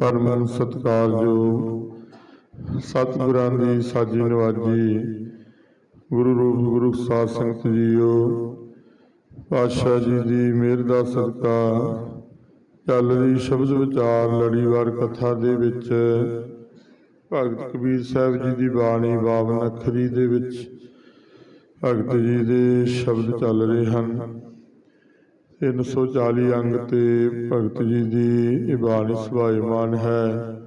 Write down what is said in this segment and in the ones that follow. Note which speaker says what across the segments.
Speaker 1: ਪਰਮ ਸਤਿਕਾਰਯੋਗ ਸਤਿਗੁਰਾਂ ਦੀ ਸਾਜੀ ਨਵਾਜੀ ਗੁਰੂ ਰੂਪ ਗੁਰੂ ਸਾਧ ਸੰਗਤ ਜੀਓ, ਪਾਤਸ਼ਾਹ ਜੀ ਦੀ ਮਿਹਰ ਦਾ ਸਦਕਾ, ਚੱਲ ਰਹੀ ਸ਼ਬਦ ਵਿਚਾਰ ਲੜੀਵਾਰ ਕਥਾ ਦੇ ਵਿੱਚ, ਭਗਤ ਕਬੀਰ ਸਾਹਿਬ ਜੀ ਦੀ ਬਾਣੀ ਬਾਵਨ ਅੱਖਰੀ ਦੇ ਵਿੱਚ, ਭਗਤ ਜੀ ਦੇ ਸ਼ਬਦ ਚੱਲ ਰਹੇ ਹਨ। 340 ਅੰਗ ਤੇ ਭਗਤ ਜੀ ਦੀ ਇਬਾਨੀ ਬਾਣੀ ਸੁਭਾਇਮਾਨ ਹੈ।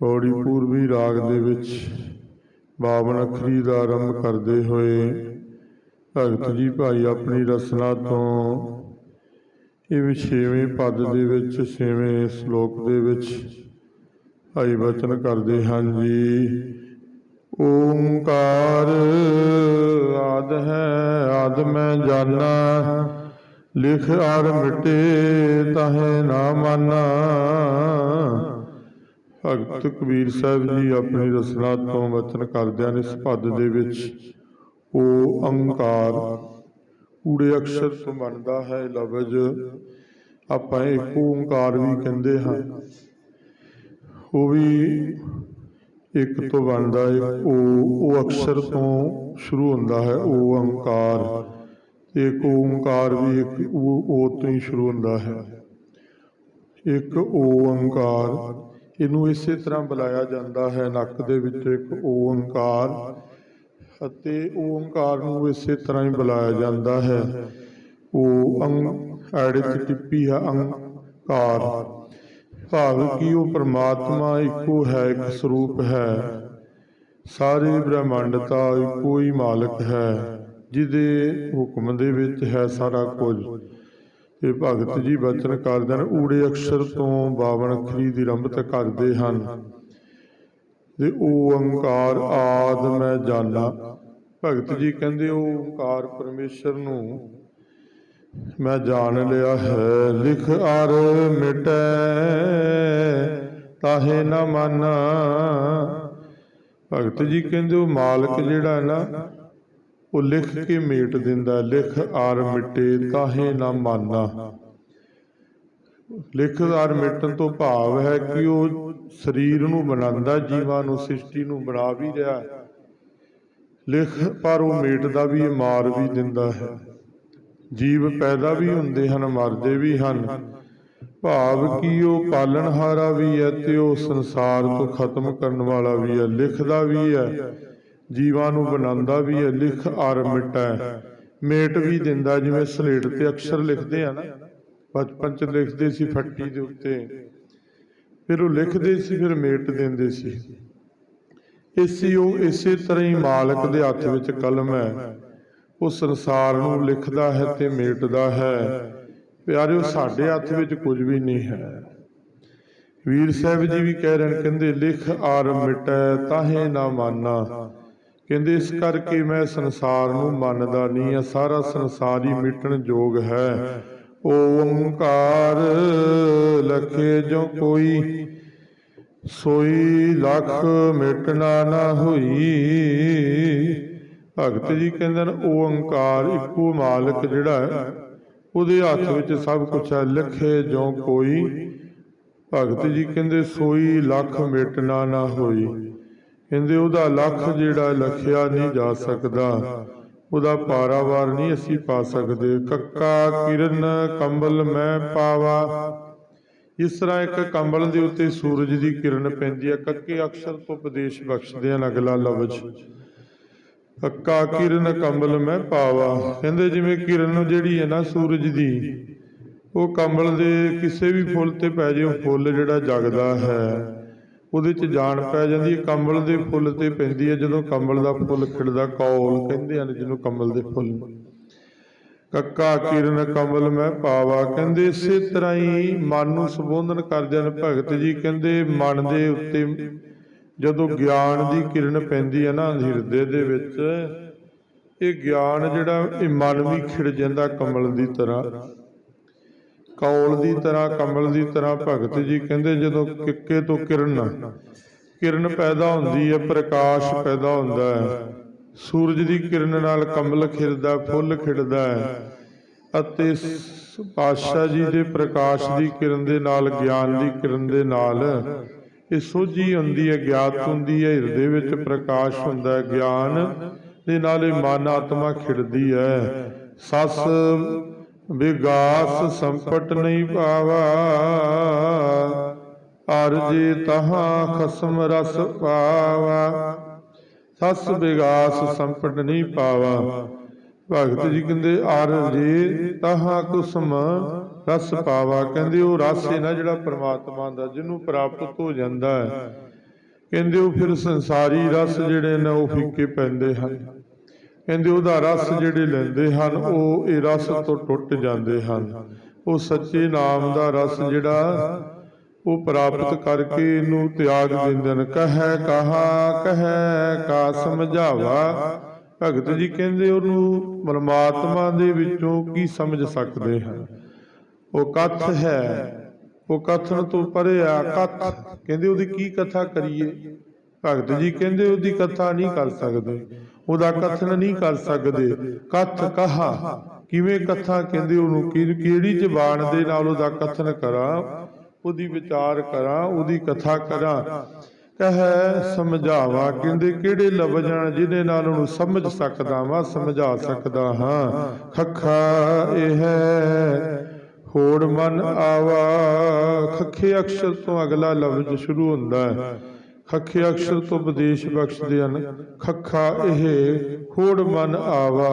Speaker 1: ਪੌੜੀ ਪੂਰਬੀ ਰਾਗ ਦੇ ਵਿੱਚ ਬਾਵਨ ਅੱਖਰੀ ਦਾ ਆਰੰਭ ਕਰਦੇ ਹੋਏ ਭਗਤ ਜੀ ਭਾਈ ਆਪਣੀ ਰਸਨਾ ਤੋਂ ਇਹ ਛੇਵੇਂ ਪਦ ਦੇ ਵਿੱਚ, ਛੇਵੇਂ ਸ਼ਲੋਕ ਦੇ ਵਿੱਚ ਭਾਈ ਬਚਨ ਕਰਦੇ ਹਨ ਜੀ। ਓੰਕਾਰ ਆਦ ਹੈ, ਆਦ ਮੈਂ ਜਾਣਾ। ਲਿਖ ਅਰ ਮਿਟੇ ਤਾਹੇ ਨਾ ਮਾਨਾ। ਭਗਤ ਕਬੀਰ ਸਾਹਿਬ ਜੀ ਆਪਣੀ ਰਸਨਾ ਤੋਂ ਵਚਨ ਕਰਦਿਆਂ ਨੇ ਇਸ ਦੇ ਵਿੱਚ ਉਹ ਅੰਕਾਰ, ਊੜੇ ਅਕਸ਼ਰ ਤੋਂ ਬਣਦਾ ਹੈ ਲਫ਼ਜ਼ ਆਪਾਂ ਇੱਕ ਓੰਕਾਰ ਵੀ ਕਹਿੰਦੇ ਹਾਂ। ਉਹ ਵੀ ਇੱਕ ਤੋਂ ਬਣਦਾ ਹੈ ਉਹ ਉਹ ਅਕਸ਼ਰ ਤੋਂ ਸ਼ੁਰੂ ਹੁੰਦਾ ਹੈ ਉਹ ਓੰਕਾਰ ਇੱਕ ਓੰਕਾਰ ਵੀ ਇੱਕ ਉਹ ਤੋਂ ਹੀ ਸ਼ੁਰੂ ਹੁੰਦਾ ਹੈ। ਇੱਕ ਓੰਕਾਰ, ਇਹਨੂੰ ਇਸੇ ਤਰ੍ਹਾਂ ਬੁਲਾਇਆ ਜਾਂਦਾ ਹੈ, ਨੱਕ ਦੇ ਵਿੱਚ ਇੱਕ ਓੰਕਾਰ ਅਤੇ ਓੰਕਾਰ ਨੂੰ ਇਸੇ ਤਰ੍ਹਾਂ ਹੀ ਬੁਲਾਇਆ ਜਾਂਦਾ ਹੈ। ਉਹ ਅੰਗ, ਐੜੇ ਟਿੱਪੀ ਹੈ ਅੰਕਾਰ ਭਾਵ ਕਿ ਉਹ ਪ੍ਰਮਾਤਮਾ ਇੱਕੋ ਹੈ, ਇੱਕ ਸਰੂਪ ਹੈ। ਸਾਰੇ ਬ੍ਰਹਮੰਡਤਾ ਇੱਕੋ ਹੀ ਮਾਲਕ ਹੈ। ਜਿਹਦੇ ਹੁਕਮ ਦੇ ਵਿੱਚ ਹੈ ਸਾਰਾ ਕੁਝ। ਇਹ ਭਗਤ ਜੀ ਬਚਨ ਕਰਦੇ ਹਨ, ਊੜੇ ਅਕਸ਼ਰ ਤੋਂ 52 ਅੱਖਰੀ ਦੀ ਰੰਭਤ ਕਰਦੇ ਹਨ। ਤੇ ਓੰਕਾਰ ਆਦ ਮੈਂ ਜਾਣਾ ਭਗਤ ਜੀ ਕਹਿੰਦੇ ਓੰਕਾਰ ਪਰਮੇਸ਼ਰ ਨੂੰ ਮੈਂ ਜਾਣ ਲਿਆ ਹੈ। ਲਿਖ ਅਰ ਮਿਟੈ, ਤਾਹੇ ਨਾ ਮਾਨਾ। ਭਗਤ ਜੀ ਕਹਿੰਦੇ, ਉਹ ਮਾਲਕ ਜਿਹੜਾ ਨਾ ਉਹ ਲਿਖ ਕੇ ਮੇਟ ਦਿੰਦਾ, ਲਿਖ ਆਰ ਮਿਟੇ ਤਾਹੇ ਨਾ ਮਾਨਾ। ਲਿਖ ਆਰ ਮਿਟਣ ਤੋਂ ਭਾਵ ਹੈ ਕਿ ਉਹ ਸਰੀਰ ਨੂੰ ਬਣਾਉਂਦਾ, ਜੀਵਾਂ ਨੂੰ, ਸ੍ਰਿਸ਼ਟੀ ਨੂੰ ਬਣਾ ਵੀ ਰਿਹਾ। ਲਿਖ, ਪਰ ਉਹ ਮੇਟਦਾ ਵੀ, ਮਾਰ ਵੀ ਦਿੰਦਾ ਹੈ। ਜੀਵ ਪੈਦਾ ਵੀ ਹੁੰਦੇ ਹਨ, ਮਰਦੇ ਵੀ ਹਨ। ਭਾਵ ਕਿ ਉਹ ਪਾਲਣਹਾਰਾ ਵੀ ਹੈ ਤੇ ਉਹ ਸੰਸਾਰ ਤੋਂ ਖਤਮ ਕਰਨ ਵਾਲਾ ਵੀ ਹੈ, ਲਿਖਦਾ ਵੀ ਹੈ। ਜੀਵਾਂ ਨੂੰ ਬਣਾਉਂਦਾ ਵੀ ਹੈ ਲਿਖ ਅਰ ਮਿਟੈ ਮੇਟ ਵੀ ਦਿੰਦਾ ਜਿਵੇਂ ਸਲੇਟ ਤੇ ਅਕਸ਼ਰ ਲਿਖਦੇ ਆ ਨਾ। ਬਚਪਨ ਚ ਲਿਖਦੇ ਸੀ ਫੱਟੀ ਦੇ ਉੱਤੇ। ਫਿਰ ਉਹ ਲਿਖਦੇ ਸੀ ਫਿਰ ਮੇਟ ਦਿੰਦੇ ਸੀ। ਇਸੇ ਉਹ ਇਸੇ ਤਰ੍ਹਾਂ ਹੀ ਮਾਲਕ ਦੇ ਹੱਥ ਵਿੱਚ ਕਲਮ ਹੈ। ਉਹ ਸੰਸਾਰ ਨੂੰ ਲਿਖਦਾ ਹੈ ਤੇ ਮੇਟਦਾ ਹੈ। ਪਿਆਰਿਓ ਸਾਡੇ ਹੱਥ ਵਿੱਚ ਕੁਝ ਵੀ ਨਹੀਂ ਹੈ। ਵੀਰ ਸਾਹਿਬ ਜੀ ਵੀ ਕਹਿ ਰਹੇ ਨੇ ਕਹਿੰਦੇ ਲਿਖ ਆਰ ਮਿਟੈ ਤਾਹੇ ਨਾ ਮਾਨਾ। ਕਹਿੰਦੇ, ਇਸ ਕਰਕੇ ਮੈਂ ਸੰਸਾਰ ਨੂੰ ਮੰਨਦਾ ਨਹੀਂ ਆ ਸਾਰਾ ਸੰਸਾਰ ਹੀ ਮਿਟਣ ਯੋਗ ਹੈ। ਓੰਕਾਰ ਲਖੇ ਜੋ ਕੋਈ ਸੋਈ ਲੱਖ ਮਿਟਣਾ ਨਾ ਹੋਈ। ਭਗਤ ਜੀ ਕਹਿੰਦੇ ਨੇ ਓੰਕਾਰ ਇੱਕੋ ਮਾਲਕ ਜਿਹੜਾ ਹੈ, ਉਹਦੇ ਹੱਥ ਵਿੱਚ ਸਭ ਕੁਝ ਹੈ। ਲਿਖੇ ਜੋ ਕੋਈ, ਭਗਤ ਜੀ ਕਹਿੰਦੇ, ਸੋਈ ਲੱਖ ਮਿਟਣਾ ਨਾ ਹੋਈ। ਕਹਿੰਦੇ ਉਹਦਾ ਲੱਖ ਜਿਹੜਾ ਲਖਿਆ ਨਹੀਂ ਜਾ ਸਕਦਾ, ਉਹਦਾ ਪਾਰਾਵਾਰ ਨਹੀਂ ਅਸੀਂ ਪਾ ਸਕਦੇ। ਕੱਕਾ ਕਿਰਨ ਕੰਬਲ ਮੈਂ ਪਾਵਾ। ਇਸ ਤਰ੍ਹਾਂ ਇੱਕ ਕੰਬਲ ਦੇ ਉੱਤੇ ਸੂਰਜ ਦੀ ਕਿਰਨ ਪੈਂਦੀ ਹੈ। ਕੱਕੇ ਅਕਸ਼ਰ ਤੋਂ ਉਪਦੇਸ਼ ਬਖਸ਼ਦੇ ਹਨ ਅਗਲਾ ਲਫ਼ਜ਼। ਕੱਕਾ ਕਿਰਨ ਕੰਬਲ ਮੈਂ ਪਾਵਾ। ਕਹਿੰਦੇ ਜਿਵੇਂ ਕਿਰਨ ਜਿਹੜੀ ਹੈ ਨਾ ਸੂਰਜ ਦੀ, ਉਹ ਕੰਬਲ ਦੇ ਕਿਸੇ ਵੀ ਫੁੱਲ ਤੇ ਪੈ ਜੇ ਉਹ ਫੁੱਲ ਜਿਹੜਾ ਜਗਦਾ ਹੈ। ਉਹਦੇ 'ਚ ਜਾਨ ਪੈ ਜਾਂਦੀ ਹੈ। ਕੰਬਲ ਦੇ ਫੁੱਲ ਤੇ ਪੈਂਦੀ ਹੈ। ਜਦੋਂ ਕੰਬਲ ਦਾ ਫੁੱਲ ਖਿੜਦਾ, ਕੌਲ ਕਹਿੰਦੇ ਹਨ ਜਿਹਨੂੰ ਕੰਬਲ ਦੇ ਫੁੱਲ। ਕੱਕਾ ਕਿਰਨ ਕਮਲ ਮੈਂ ਪਾਵਾ ਕਹਿੰਦੇ, ਇਸੇ ਤਰ੍ਹਾਂ ਹੀ ਮਨ ਨੂੰ ਸੰਬੋਧਨ ਕਰਦੇ ਹਨ ਭਗਤ ਜੀ ਕਹਿੰਦੇ, ਮਨ ਦੇ ਉੱਤੇ ਜਦੋਂ ਗਿਆਨ ਦੀ ਕਿਰਨ ਪੈਂਦੀ ਹੈ ਨਾ ਹਿਰਦੇ ਦੇ ਵਿੱਚ, ਇਹ ਗਿਆਨ ਜਿਹੜਾ ਇਹ ਮਨ ਵੀ ਖਿੜ ਜਾਂਦਾ ਕਮਲ ਦੀ ਤਰ੍ਹਾਂ। ਕੌਲ ਦੀ ਤਰ੍ਹਾਂ, ਕਮਲ ਦੀ ਤਰ੍ਹਾਂ ਭਗਤ ਜੀ ਕਹਿੰਦੇ ਜਦੋਂ ਕਿੱਕੇ ਤੋਂ ਕਿਰਨ ਕਿਰਨ ਪੈਦਾ ਹੁੰਦੀ ਹੈ, ਪ੍ਰਕਾਸ਼ ਪੈਦਾ ਹੁੰਦਾ ਹੈ। ਸੂਰਜ ਦੀ ਕਿਰਨ ਨਾਲ ਕਮਲ ਖਿੜਦਾ ਫੁੱਲ ਖਿੜਦਾ ਹੈ। ਅਤੇ ਪਾਤਸ਼ਾਹ ਜੀ ਦੇ ਪ੍ਰਕਾਸ਼ ਦੀ ਕਿਰਨ ਦੇ ਨਾਲ, ਗਿਆਨ ਦੀ ਕਿਰਨ ਦੇ ਨਾਲ ਇਹ ਸੋਝੀ ਹੁੰਦੀ ਹੈ, ਗਿਆਤ ਹੁੰਦੀ ਹੈ, ਹਿਰਦੇ ਵਿੱਚ ਪ੍ਰਕਾਸ਼ ਹੁੰਦਾ ਹੈ, ਗਿਆਨ ਦੇ ਨਾਲ ਇਹ ਮਨ ਆਤਮਾ ਖਿੜਦੀ ਹੈ। ਸਸ ਵਿਗਾਸ ਸੰਪਟ ਨਹੀਂ ਪਾਵਾ। ਅਰਜੀ ਤਹਾਂ ਖਸਮ ਰਸ ਪਾਵਾ। ਸਸ ਵਿਗਾਸ ਸੰਪਟ ਨਹੀਂ ਪਾਵਾ। ਭਗਤ ਜੀ ਕਹਿੰਦੇ ਅਰ ਤਹਾਂ ਕੁਸਮ ਰਸ ਪਾਵਾ। ਕਹਿੰਦੇ ਉਹ ਰਸ ਹੈ ਨਾ ਜਿਹੜਾ ਪ੍ਰਮਾਤਮਾ ਦਾ, ਜਿਹਨੂੰ ਪ੍ਰਾਪਤ ਹੋ ਜਾਂਦਾ ਹੈ। ਕਹਿੰਦੇ ਉਹ ਫਿਰ ਸੰਸਾਰੀ ਰਸ ਜਿਹੜੇ ਨੇ ਉਹ ਫਿੱਕੇ ਪੈਂਦੇ ਹਨ। ਕਹਿੰਦੇ ਉਹਦਾ ਰਸ ਜਿਹੜੇ ਲੈਂਦੇ ਹਨ, ਉਹ ਇਹ ਰਸ ਤੋਂ ਟੁੱਟ ਜਾਂਦੇ ਹਨ। ਉਹ ਸੱਚੇ ਨਾਮ ਦਾ ਰਸ ਜਿਹੜਾ, ਉਹ ਪ੍ਰਾਪਤ ਕਰਕੇ ਇਹਨੂੰ ਤਿਆਗ ਦਿੰਦੇ ਨੇ ਕਹੈ ਕਹਾ, ਕਹੈ ਕਾ ਸਮਝਾਵਾ। ਭਗਤ ਜੀ ਕਹਿੰਦੇ ਉਹਨੂੰ ਪਰਮਾਤਮਾ ਦੇ ਵਿੱਚੋਂ ਕੀ ਸਮਝ ਸਕਦੇ ਹਨ? ਉਹ ਕਥ ਹੈ। ਉਹ ਕਥਨ ਤੋਂ ਪਰੇ ਆ ਕਥ। ਕਹਿੰਦੇ ਉਹਦੀ ਕੀ ਕਥਾ ਕਰੀਏ? ਭਗਤ ਜੀ ਕਹਿੰਦੇ ਉਹਦੀ ਕਥਾ ਨਹੀਂ ਕਰ ਸਕਦੇ। ਉਹਦਾ ਕਥਨ ਨਹੀਂ ਕਰ ਸਕਦੇ। ਕਥ ਕਹਾ। ਕਿਵੇਂ ਕਥਾ ਕਹਿੰਦੇ ਉਹਨੂੰ? ਕਿਹੜੀ ਜ਼ਬਾਨ ਦੇ ਨਾਲ ਉਹਦਾ ਕਥਨ ਕਰਾਂ? ਉਹਦੀ ਵਿਚਾਰ ਕਰਾਂ, ਉਹਦੀ ਕਥਾ ਕਰਾਂ। ਕਹੈ, ਸਮਝਾਵਾ। ਕਹਿੰਦੇ ਕਿਹੜੇ ਲਫ਼ਜ਼ ਹਨ ਜਿਹਦੇ ਨਾਲ ਉਹਨੂੰ ਸਮਝ ਸਕਦਾ ਵਾਂ, ਸਮਝਾ ਸਕਦਾ ਹਾਂ। ਖੱਖਾ ਇਹ ਹੈ ਹੋੜ ਮਨ ਆਵਾ। ਖੱਖੇ ਅਕਸ਼ਰ ਤੋਂ ਅਗਲਾ ਲਫ਼ਜ਼ ਸ਼ੁਰੂ ਹੁੰਦਾ ਹੈ। ਖੱਖੇ ਅਕਸ਼ਰ ਤੋਂ ਵਿਦੇਸ਼ ਬਖਸ਼ਦੇ ਹਨ। ਖੱਖਾ ਇਹ ਹੋੜ ਮਨ ਆਵਾ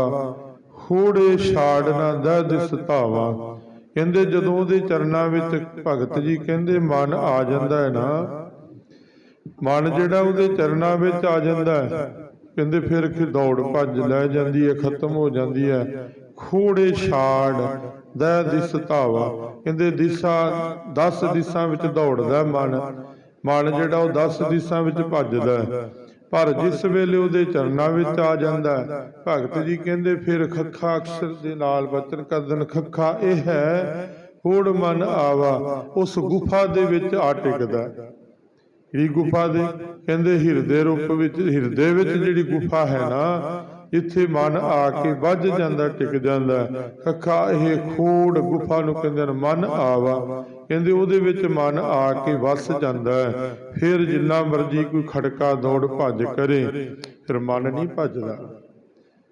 Speaker 1: ਹੋੜੇ ਛਾੜ ਨਾ ਦਹਿ ਦਿਸਤਾਵਾ ਕਹਿੰਦੇ ਜਦੋਂ ਉਹਦੇ ਚਰਨਾਂ ਵਿੱਚ ਭਗਤ ਜੀ ਕਹਿੰਦੇ, ਮਨ ਆ ਜਾਂਦਾ ਹੈ ਨਾ। ਮਨ ਜਿਹੜਾ ਉਹਦੇ ਚਰਨਾਂ ਵਿੱਚ ਆ ਜਾਂਦਾ ਹੈ, ਕਹਿੰਦੇ ਫਿਰ ਕਿ ਦੌੜ ਭੱਜ ਲੈ ਜਾਂਦੀ ਹੈ, ਖਤਮ ਹੋ ਜਾਂਦੀ ਹੈ। ਖੋੜੇ ਛਾੜ ਦਹਿ ਦਿਸ ਧਾਵਾ ਕਹਿੰਦੇ ਦਿਸ਼ਾ 10 ਦਿਸ਼ਾ ਵਿੱਚ ਦੌੜਦਾ ਮਨ। ਮਨ ਜਿਹੜਾ ਉਹ 10 ਦਿਸ਼ਾ ਵਿੱਚ ਭੱਜਦਾ ਹੈ। ਪਰ ਜਿਸ ਵੇਲੇ ਉਹਦੇ ਚਰਨਾਂ ਵਿੱਚ ਆ ਜਾਂਦਾ ਭਗਤ ਜੀ ਕਹਿੰਦੇ ਫਿਰ ਖੱਖਾ ਅਕਸ਼ਰ ਦੇ ਨਾਲ ਬਚਨ ਕਰਦਨ ਖੱਖਾ ਇਹ ਹੈ ਹੋੜ ਮਨ ਆਵਾ ਉਸ ਗੁਫਾ ਦੇ ਵਿੱਚ ਆ ਟਿਕਦਾ ਜਿਹੜੀ ਗੁਫਾ ਦੇ ਕਹਿੰਦੇ ਹਿਰਦੇ ਰੂਪ ਵਿੱਚ ਹਿਰਦੇ ਵਿੱਚ ਜਿਹੜੀ ਗੁਫਾ ਹੈ ਨਾ ਇੱਥੇ ਮਨ ਆ ਕੇ ਵੱਜ ਜਾਂਦਾ ਟਿਕ ਜਾਂਦਾ ਕੱਖਾ ਇਹ ਖੋੜ ਗੁਫਾ ਨੂੰ ਕਹਿੰਦੇ ਮਨ ਆਵਾ। ਕਹਿੰਦੇ ਉਹਦੇ ਵਿੱਚ ਮਨ ਆ ਕੇ ਵਸ ਜਾਂਦਾ ਫਿਰ ਜਿੰਨਾ ਮਰਜ਼ੀ ਕੋਈ ਖੜਕਾ ਦੌੜ ਭੱਜ ਕਰੇ, ਫਿਰ ਮਨ ਨਹੀਂ ਭੱਜਦਾ।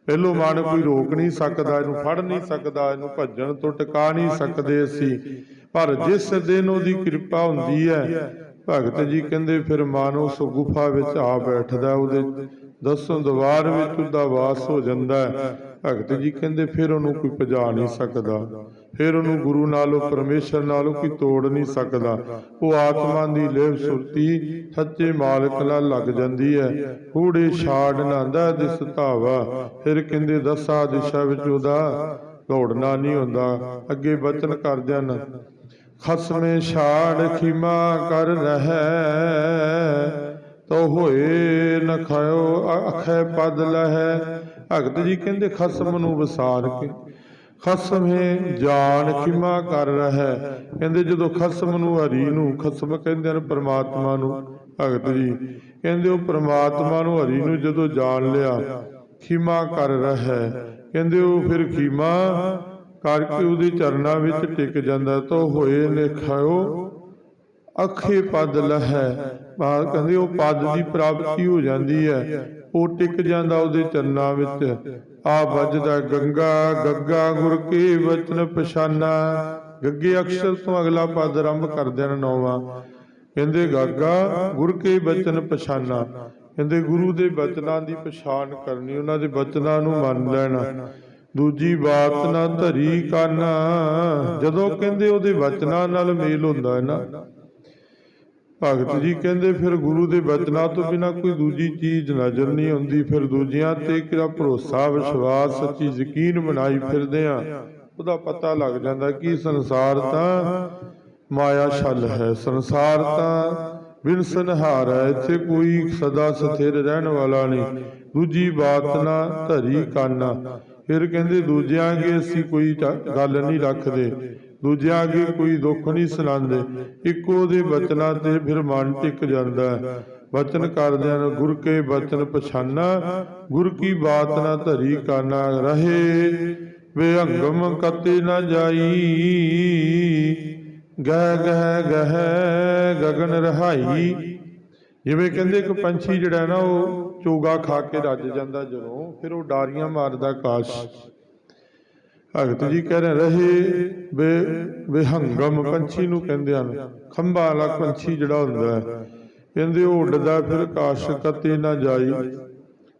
Speaker 1: ਪਹਿਲੋਂ ਮਨ ਕੋਈ ਰੋਕ ਨਹੀਂ ਸਕਦਾ, ਇਹਨੂੰ ਫੜ ਨਹੀਂ ਸਕਦਾ, ਇਹਨੂੰ ਭੱਜਣ ਤੋਂ ਟਿਕਾ ਨਹੀਂ ਸਕਦੇ ਅਸੀਂ। ਪਰ ਜਿਸ ਦਿਨ ਉਹਦੀ ਕਿਰਪਾ ਹੁੰਦੀ ਹੈ, ਭਗਤ ਜੀ ਕਹਿੰਦੇ ਫਿਰ ਮਨ ਉਸ ਗੁਫਾ ਵਿੱਚ ਆ ਬੈਠਦਾ ਉਹਦੇ ਦਸੋਂ ਦਵਾਰ ਵਿੱਚ ਉਹਦਾ ਵਾਸ ਹੋ ਜਾਂਦਾ ਹੈ। ਭਗਤ ਜੀ ਕਹਿੰਦੇ, ਫਿਰ ਉਹਨੂੰ ਕੋਈ ਭਜਾ ਨਹੀਂ ਸਕਦਾ। ਫਿਰ ਉਹਨੂੰ ਗੁਰੂ ਨਾਲੋਂ, ਪਰਮੇਸ਼ਰ ਨਾਲੋਂ ਕੋਈ ਤੋੜ ਨਹੀਂ ਸਕਦਾ। ਉਹ ਆਤਮਾ ਦੀ ਲੇਵ ਸੁਰਤੀ ਸੱਚੇ ਮਾਲਕ ਨਾਲ ਲੱਗ ਜਾਂਦੀ ਹੈ। ਕੂੜੇ ਛਾੜ ਨਾਂਦਾ ਦਿਸ ਧਾਵਾ। ਫਿਰ ਕਹਿੰਦੇ, ਦਸਾਂ ਦਿਸ਼ਾ ਵਿੱਚ ਉਹਦਾ ਦੌੜਨਾ ਨਹੀਂ ਹੁੰਦਾ। ਅੱਗੇ ਬਚਨ ਕਰ ਨਾ ਖਸਮੇ ਛਾੜ ਖਿਮਾ ਕਰ ਰਹਿ, ਤੋ ਹੋਏ ਖਾਇਓ ਅਖੈ ਪਦ ਲਹੈ। ਭਗਤ ਜੀ ਕਹਿੰਦੇ, ਖਸਮ ਨੂੰ ਵਿਸਾਰ ਕੇ। ਖਸਮ ਹੈ, ਜਾਨ ਖਿਮਾ ਕਰ ਰਹਿ। ਕਹਿੰਦੇ, ਜਦੋਂ ਖਸਮ ਨੂੰ, ਹਰੀ ਨੂੰ, ਖਸਮ ਕਹਿੰਦੇ ਨੇ ਪ੍ਰਮਾਤਮਾ ਨੂੰ। ਭਗਤ ਜੀ ਕਹਿੰਦੇ, ਉਹ ਪ੍ਰਮਾਤਮਾ ਨੂੰ, ਹਰੀ ਨੂੰ ਜਦੋਂ ਜਾਣ ਲਿਆ, ਖਿਮਾ ਕਰ ਰਹਿ। ਕਹਿੰਦੇ, ਉਹ ਫਿਰ ਖਿਮਾ ਕਰਕੇ ਉਹਦੇ ਚਰਨਾਂ ਵਿੱਚ ਟਿਕ ਜਾਂਦਾ ਤਾਂ ਹੋਏ ਨੇ ਖਾਇਓ। ਅਖੇ ਪਦ ਲਹੈ। ਬਾਤ ਕਹਿੰਦੇ ਉਹ ਪਦ ਦੀ ਪ੍ਰਾਪਤੀ ਹੋ ਜਾਂਦੀ ਹੈ। ਉਹ ਟਿਕ ਜਾਂਦਾ ਉਹਦੇ ਚਰਨਾਂ ਵਿੱਚ। ਆ ਵੱਜਦਾ ਗੰਗਾ, ਗੱਗਾ ਗੁਰ ਕੇ ਵਚਨ ਪਛਾਨਾ। ਗੱਗੇ ਅਕਸ਼ਰ ਤੋਂ ਅਗਲਾ ਪਦ ਆਰੰਭ ਕਰਦੇ ਨੇ ਨੌਵਾਂ। ਕਹਿੰਦੇ ਗਾਗਾ ਗੁਰ ਕੇ ਬਚਨ ਪਛਾਨਾ। ਕਹਿੰਦੇ ਗੁਰੂ ਦੇ ਬਚਨਾਂ ਦੀ ਪਛਾਣ ਕਰਨੀ, ਉਹਨਾਂ ਦੇ ਬਚਨਾਂ ਨੂੰ ਮੰਨ ਲੈਣਾ। ਦੂਜੀ ਬਾਤ ਨਾ ਧਰੀ ਕੰਨ। ਜਦੋਂ ਕਹਿੰਦੇ ਉਹਦੇ ਬਚਨਾਂ ਨਾਲ ਮੇਲ ਹੁੰਦਾ ਹੈ ਨਾ ਭਗਤ ਜੀ ਕਹਿੰਦੇ ਫਿਰ ਗੁਰੂ ਦੇ ਬਚਨਾਂ ਤੋਂ ਬਿਨਾ ਕੋਈ ਦੂਜੀ ਚੀਜ਼ ਨਜ਼ਰ ਨਹੀਂ ਆਉਂਦੀ ਫਿਰ ਦੂਜਿਆਂ ਤੇ ਕਿਹੜਾ ਭਰੋਸਾ ਵਿਸ਼ਵਾਸ ਸੱਚੀ ਯਕੀਨ ਬਣਾਈ ਫਿਰਦੇ ਆ ਉਹਦਾ ਪਤਾ ਲੱਗ ਜਾਂਦਾ ਕਿ ਸੰਸਾਰ ਤਾਂ ਮਾਇਆ ਛਲ ਹੈ। ਸੰਸਾਰ ਤਾਂ ਬਿਨਸਨਹਾਰ ਹੈ। ਇੱਥੇ ਕੋਈ ਸਦਾ ਸਥਿਰ ਰਹਿਣ ਵਾਲਾ ਨਹੀਂ। ਦੂਜੀ ਬਾਤ ਨਾ ਧਰੀ ਕਾਨਾ। ਫਿਰ ਕਹਿੰਦੇ ਦੂਜਿਆਂ ਅੱਗੇ ਅਸੀਂ ਕੋਈ ਗੱਲ ਨਹੀਂ ਰੱਖਦੇ। ਦੂਜਿਆਂ ਅੱਗੇ ਕੋਈ ਦੁੱਖ ਨਹੀਂ ਸੁਣਾਉਂਦੇ। ਇੱਕੋ ਦੇ ਬਚਨਾਂ ਤੇ ਫਿਰ ਮਨ ਟਿਕ ਜਾਂਦਾ ਹੈ। ਬਚਨ ਕਰਦਿਆਂ ਨੂੰ ਗੁਰ ਕੇ ਬਚਨ ਪਛਾਨਾ। ਗੁਰ ਕੀ ਬਾਤ ਨਾ ਧਰੀ ਕਾਨਾ ਰਹੇ। ਬੇਅੰਗਮ ਕਤੇ ਨਾ ਜਾਈ। ਗਹਿ ਗਹਿ ਗਹਿ, ਗਗਨ ਰਹਾਈ। ਜਿਵੇਂ ਕਹਿੰਦੇ ਇੱਕ ਪੰਛੀ ਜਿਹੜਾ ਨਾ ਉਹ ਚੋਗਾ ਖਾ ਕੇ ਰੱਜ ਜਾਂਦਾ ਜਦੋਂ, ਫਿਰ ਉਹ ਡਾਰੀਆਂ ਮਾਰਦਾ ਕਾਸ਼। ਭਗਤ ਜੀ ਕਹਿ ਰਹੇ ਰਹੇ ਬੇ ਬੇਹੰਗਮ ਪੰਛੀ ਨੂੰ ਕਹਿੰਦੇ ਹਨ, ਖੰਭਾ ਵਾਲਾ ਪੰਛੀ ਜਿਹੜਾ ਹੁੰਦਾ ਹੈ। ਕਹਿੰਦੇ, ਉਹ ਉੱਡਦਾ ਫਿਰ ਆਕਾਸ਼ ਕਤੇ ਨਾ ਜਾਈ।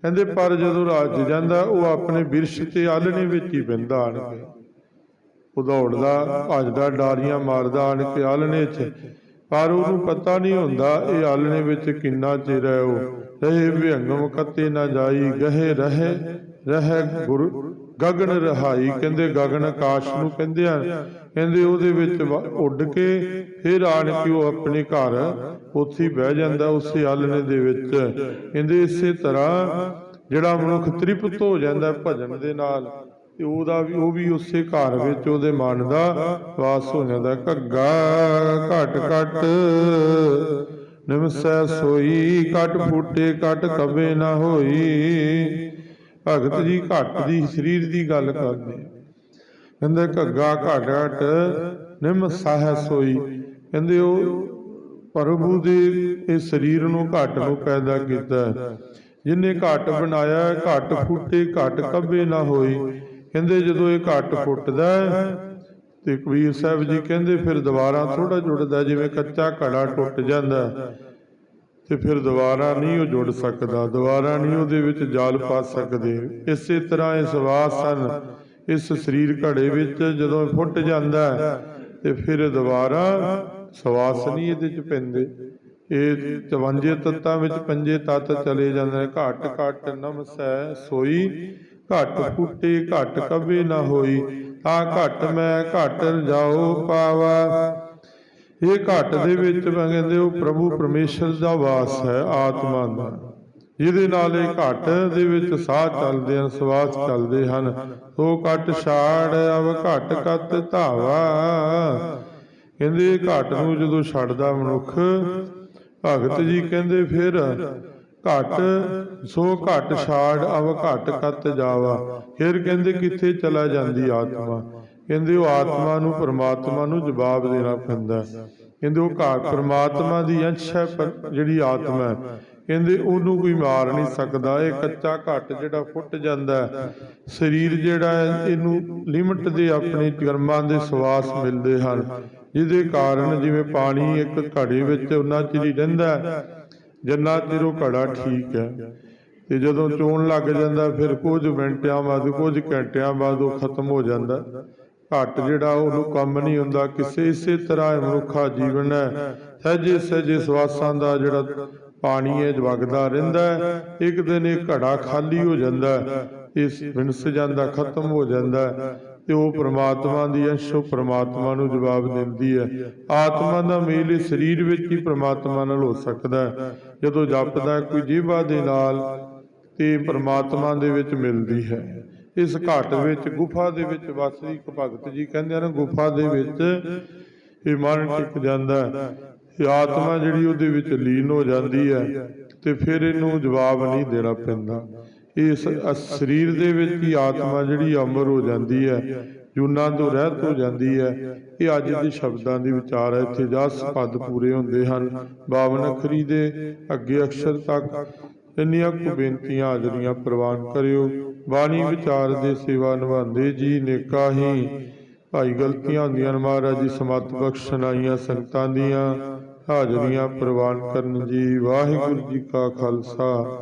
Speaker 1: ਕਹਿੰਦੇ, ਪਰ ਜਦੋਂ ਰੱਜ ਜਾਂਦਾ, ਉਹ ਆਪਣੇ ਬਿਰਸ਼ ਤੇ ਆਲਣੇ ਵਿੱਚ ਹੀ ਬਹਿੰਦਾ ਆਣ ਕੇ। ਉਹ ਦੌੜਦਾ ਭੱਜਦਾ, ਡਾਰੀਆਂ ਮਾਰਦਾ ਆਣ ਕੇ ਆਲਣੇ 'ਚ। ਪਰ ਉਹਨੂੰ ਪਤਾ ਨਹੀਂ ਹੁੰਦਾ, ਇਹ ਆਲਣੇ ਵਿੱਚ ਕਿੰਨਾ ਚਿਰ ਹੈ ਉਹ। ਰਹੇ ਵਿਹੰਗਮ ਕਤੇ ਨਾ ਜਾਈ, ਗਹਿ ਰਹੇ, ਰਹਿ ਗੁਰ, ਗਗਨ ਰਹਾਈ। ਕਹਿੰਦੇ ਗਗਨ ਆਕਾਸ਼ ਨੂੰ ਕਹਿੰਦੇ ਆ ਕਹਿੰਦੇ ਉਹਦੇ ਵਿੱਚ ਉੱਡ ਕੇ ਫਿਰ ਆਣ ਕੇ ਉਹ ਆਪਣੇ ਘਰ ਉੱਥੇ ਬਹਿ ਜਾਂਦਾ ਉਸੇ ਆਲਣੇ ਦੇ ਵਿੱਚ। ਕਹਿੰਦੇ ਇਸੇ ਤਰ੍ਹਾਂ ਜਿਹੜਾ ਮਨੁੱਖ ਤ੍ਰਿਪਤ ਹੋ ਜਾਂਦਾ ਭਜਨ ਦੇ ਨਾਲ, ਤੇ ਉਹਦਾ ਵੀ, ਉਹ ਵੀ ਉਸੇ ਘਰ ਵਿੱਚ ਉਹਦੇ ਮਨ ਦਾ ਵਾਸ ਹੋ ਜਾਂਦਾ। ਘੱਗਾ ਘਟ ਘਟ ਨਿਮਸੈ ਸੋਈ ਘਟ ਫੂਟੇ ਘਟ ਕਬੇ ਨਾ ਹੋਈ। ਭਗਤ ਜੀ ਘਟ ਦੀ ਸਰੀਰ ਦੀ ਗੱਲ ਕਰਦੇ ਕਹਿੰਦੇ ਘੱਗਾ ਘਟ ਘਟ ਨਿਮਸਾ ਸੋਈ। ਕਹਿੰਦੇ ਉਹ ਪ੍ਰਭੂ ਦੇ ਇਹ ਸਰੀਰ ਨੂੰ ਘਟ ਨੂੰ ਪੈਦਾ ਕੀਤਾ। ਹੈ। ਜਿਨੇ ਘਟ ਬਣਾਇਆ ਹੈ, ਘਟ ਫੁੱਟੇ ਘਟ ਕਬੇ ਨਾ ਹੋਈ। ਕਹਿੰਦੇ ਜਦੋਂ ਇਹ ਘਟ ਫੁੱਟਦਾ ਤੇ ਕਬੀਰ ਸਾਹਿਬ ਜੀ ਕਹਿੰਦੇ ਫਿਰ ਦੁਬਾਰਾ ਥੋੜਾ ਜੁੜਦਾ, ਜਿਵੇਂ ਕੱਚਾ ਘੜਾ ਟੁੱਟ ਜਾਂਦਾ ਤੇ ਫਿਰ ਦੁਬਾਰਾ ਨਹੀਂ ਉਹ ਜੁੜ ਸਕਦਾ, ਦੁਬਾਰਾ ਨਹੀਂ ਉਹਦੇ ਵਿੱਚ ਜਾਲ ਪਾ ਸਕਦੇ। ਇਸੇ ਤਰ੍ਹਾਂ ਇਹ ਸਵਾਸ ਇਸ ਸਰੀਰ ਘੜੇ ਵਿੱਚ ਜਦੋਂ ਫੁੱਟ ਜਾਂਦਾ ਤੇ ਫਿਰ ਦੁਬਾਰਾ ਸਵਾਸ ਨਹੀਂ ਇਹਦੇ ਚ ਪੈਂਦੇ। ਇਹ 52 ਤੱਤਾਂ ਵਿੱਚ ਪੰਜੇ ਤੱਤ ਚਲੇ ਜਾਂਦੇ ਨੇ, ਘਟ ਘਟ ਨਮਸੈ ਸੋਈ, ਘਟ ਫੁੱਟੇ, ਘਟ ਕਬੇ ਨਾ ਹੋਈ। ਤਾਂ ਘਟ ਮੈਂ ਘਟ ਜਾਓ ਪਾਵਾ। ਇਹ ਘਟ ਦੇ ਵਿੱਚ ਮੈਂ ਕਹਿੰਦੇ ਉਹ ਪ੍ਰਭੂ ਪਰਮੇਸ਼ਰ ਦਾ ਵਾਸ ਹੈ, ਆਤਮਾ ਦਾ। ਜਿਹਦੇ ਨਾਲ ਇਹ ਘਟ ਦੇ ਵਿੱਚ ਸਾਹ ਚੱਲਦੇ ਹਨ, ਸਵਾਸ ਚੱਲਦੇ ਹਨ। ਉਹ ਘਟ ਛਾੜ, ਅਵ ਘਟ ਕਤ ਧਾਵਾ। ਕਹਿੰਦੇ ਇਹ ਘਟ ਨੂੰ ਜਦੋਂ ਛੱਡਦਾ ਮਨੁੱਖ, ਭਗਤ ਜੀ ਕਹਿੰਦੇ ਫਿਰ ਘਟ, ਸੋ ਘਟ ਛਾੜ, ਅਵ ਘਟ ਕਤ ਜਾਵਾ। ਫਿਰ ਕਹਿੰਦੇ, ਕਿੱਥੇ ਚਲਾ ਜਾਂਦੀ ਆਤਮਾ? ਕਹਿੰਦੇ, ਉਹ ਆਤਮਾ ਨੂੰ ਪਰਮਾਤਮਾ ਨੂੰ ਜਵਾਬ ਦੇਣਾ ਪੈਂਦਾ। ਕਹਿੰਦੇ, ਉਹ ਘਾਟ ਪਰਮਾਤਮਾ ਦੀ ਅੰਸ਼ ਹੈ ਜਿਹੜੀ ਆਤਮਾ ਹੈ। ਕਹਿੰਦੇ, ਉਹਨੂੰ ਕੋਈ ਮਾਰ ਨਹੀਂ ਸਕਦਾ। ਇਹ ਕੱਚਾ ਘਟ ਜਿਹੜਾ ਫੁੱਟ ਜਾਂਦਾ ਸਰੀਰ ਜਿਹੜਾ ਹੈ, ਇਹਨੂੰ ਲਿਮਟ ਦੇ ਆਪਣੇ ਕਰਮਾਂ ਦੇ ਸਵਾਸ ਮਿਲਦੇ ਹਨ। ਜਿਹਦੇ ਕਾਰਨ ਜਿਵੇਂ ਪਾਣੀ ਇੱਕ ਘੜੇ ਵਿੱਚ ਉਹਨਾਂ ਚਿਰ ਹੀ ਰਹਿੰਦਾ ਜਿੰਨਾ ਚਿਰ ਉਹ ਘੜਾ ਠੀਕ ਹੈ ਤੇ ਜਦੋਂ ਚੋਣ ਲੱਗ ਜਾਂਦਾ, ਫਿਰ ਕੁਝ ਮਿੰਟਾਂ ਬਾਅਦ, ਕੁਝ ਘੰਟਿਆਂ ਬਾਅਦ ਉਹ ਖਤਮ ਹੋ ਜਾਂਦਾ। ਘੱਟ ਜਿਹੜਾ ਉਹਨੂੰ ਕੰਮ ਨਹੀਂ ਹੁੰਦਾ, ਕਿਸੇ ਇਸੇ ਤਰ੍ਹਾਂ ਮਨੁੱਖਾ ਜੀਵਨ ਹੈ। ਸਹਿਜੇ ਸਹਿਜੇ ਸਵਾਸਾਂ ਦਾ ਜਿਹੜਾ ਪਾਣੀ ਹੈ ਵਗਦਾ ਰਹਿੰਦਾ ਇੱਕ ਦਿਨ ਇਹ ਘੜਾ ਖਾਲੀ ਹੋ ਜਾਂਦਾ ਹੈ, ਇਸ ਵਿੰਸ ਜਾਂਦਾ, ਖਤਮ ਹੋ ਜਾਂਦਾ ਤੇ ਉਹ ਪ੍ਰਮਾਤਮਾ ਦੀ ਅੰਸ਼ ਉਹ ਪ੍ਰਮਾਤਮਾ ਨੂੰ ਜਵਾਬ ਦਿੰਦੀ ਹੈ ਆਤਮਾ ਦਾ ਮੇਲ ਇਸ ਸਰੀਰ ਵਿੱਚ ਹੀ ਪ੍ਰਮਾਤਮਾ ਨਾਲ ਹੋ ਸਕਦਾ ਹੈ। ਜਦੋਂ ਜਪਦਾ ਕੋਈ ਜੀਵਾ ਦੇ ਨਾਲ ਤੇ ਪ੍ਰਮਾਤਮਾ ਦੇ ਵਿੱਚ ਮਿਲਦੀ ਹੈ। ਇਸ ਘਾਟ ਵਿੱਚ, ਗੁਫਾ ਦੇ ਵਿੱਚ ਵਸਦੀ ਇੱਕ ਭਗਤ ਜੀ ਕਹਿੰਦੇ ਹਨ, ਗੁਫਾ ਦੇ ਵਿੱਚ ਇਹ ਮਨ ਟਿਕ ਜਾਂਦਾ ਹੈ। ਇਹ ਆਤਮਾ ਜਿਹੜੀ ਉਹਦੇ ਵਿੱਚ ਲੀਨ ਹੋ ਜਾਂਦੀ ਹੈ ਤੇ ਫਿਰ ਇਹਨੂੰ ਜਵਾਬ ਨਹੀਂ ਦੇਣਾ ਪੈਂਦਾ। ਇਸ ਅਸ- ਸਰੀਰ ਦੇ ਵਿੱਚ ਹੀ ਆਤਮਾ ਜਿਹੜੀ ਅਮਰ ਹੋ ਜਾਂਦੀ ਹੈ, ਜੁਨਾ ਤੋਂ ਰਹਿਤ ਹੋ ਜਾਂਦੀ ਹੈ, ਇਹ ਅੱਜ ਦੇ ਸ਼ਬਦਾਂ ਦੀ ਵਿਚਾਰ ਹੈ, ਇੱਥੇ ਜਸ ਪਦ ਪੂਰੇ ਹੁੰਦੇ ਹਨ। ਬਾਵਨ ਅਖਰੀ ਦੇ ਅੱਗੇ ਅਕਸ਼ਰ ਤੱਕ ਇੰਨੀਆਂ ਕੁ ਬੇਨਤੀਆਂ ਹਾਜ਼ਰੀਆਂ ਪ੍ਰਵਾਨ ਕਰਿਓ। ਬਾਣੀ ਵਿਚਾਰ ਦੇ ਸੇਵਾ ਨਿਭਾਉਂਦੇ ਜੀ ਨੇਕਾ ਹੀ। ਭਾਈ ਗਲਤੀਆਂ ਹੁੰਦੀਆਂ ਨੇ ਮਹਾਰਾਜ ਜੀ, ਸਮਤ ਬਖਸ਼ਣ ਸੰਗਤਾਂ ਦੀਆਂ ਹਾਜ਼ਰੀਆਂ ਪ੍ਰਵਾਨ ਕਰਨ ਜੀ। ਵਾਹਿਗੁਰੂ ਜੀ ਕਾ ਖਾਲਸਾ।